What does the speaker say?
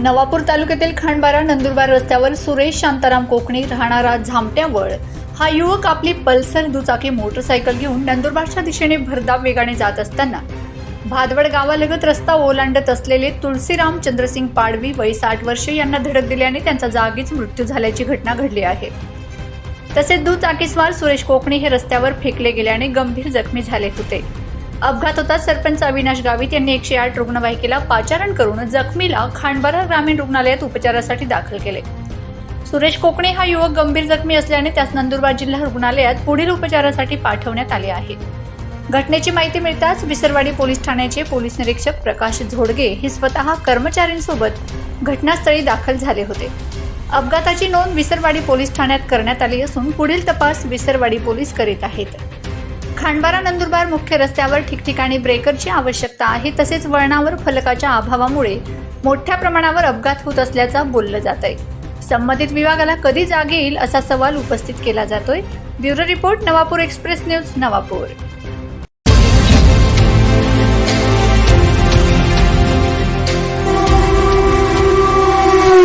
नवापूर तालुक्यातील खांडबारा नंदुरबार रस्त्यावर सुरेश शांताराम कोकणी राहणारा झामट्यावळ हा युवक आपली पल्सर दुचाकी मोटरसायकल घेऊन नंदुरबारच्या दिशेने भरधाव वेगाने जात असताना भादवड गावालगत रस्ता ओलांडत असलेले तुलसीराम चंद्रसिंग पाडवी वय साठ वर्षे यांना धडक दिल्याने त्यांचा जागीच मृत्यू झाल्याची घटना घडली आहे. तसेच दुचाकीस्वार सुरेश कोकणी हे रस्त्यावर फेकले गेल्याने गंभीर जखमी झाले होते. अपघात होताच सरपंच अविनाश गावित यांनी एकशे आठ रुग्णवाहिकेला पाचारण करून जखमीला खांडबारा ग्रामीण रुग्णालयात उपचारासाठी दाखल केले. सुरेश कोकणे हा युवक गंभीर जखमी असल्याने त्यास नंदुरबार जिल्हा रुग्णालयात पुढील उपचारासाठी पाठवण्यात आले आहे. घटनेची माहिती मिळताच विसरवाडी पोलीस ठाण्याचे पोलीस निरीक्षक प्रकाश झोडगे हे स्वतः कर्मचाऱ्यांसोबत घटनास्थळी दाखल झाले होते. अपघाताची नोंद विसरवाडी पोलीस ठाण्यात करण्यात आली असून पुढील तपास विसरवाडी पोलीस करीत आहेत. खांडबारा नंदुरबार मुख्य रस्त्यावर ठिकठिकाणी ब्रेकरची आवश्यकता आहे. तसेच वळणावर फलकाच्या अभावामुळे मोठ्या प्रमाणावर अपघात होत असल्याचं बोललं जात आहे संबंधित विभागाला कधी जाग येईल असा सवाल उपस्थित केला जातोय. Bureau report Navapur express news Navapur.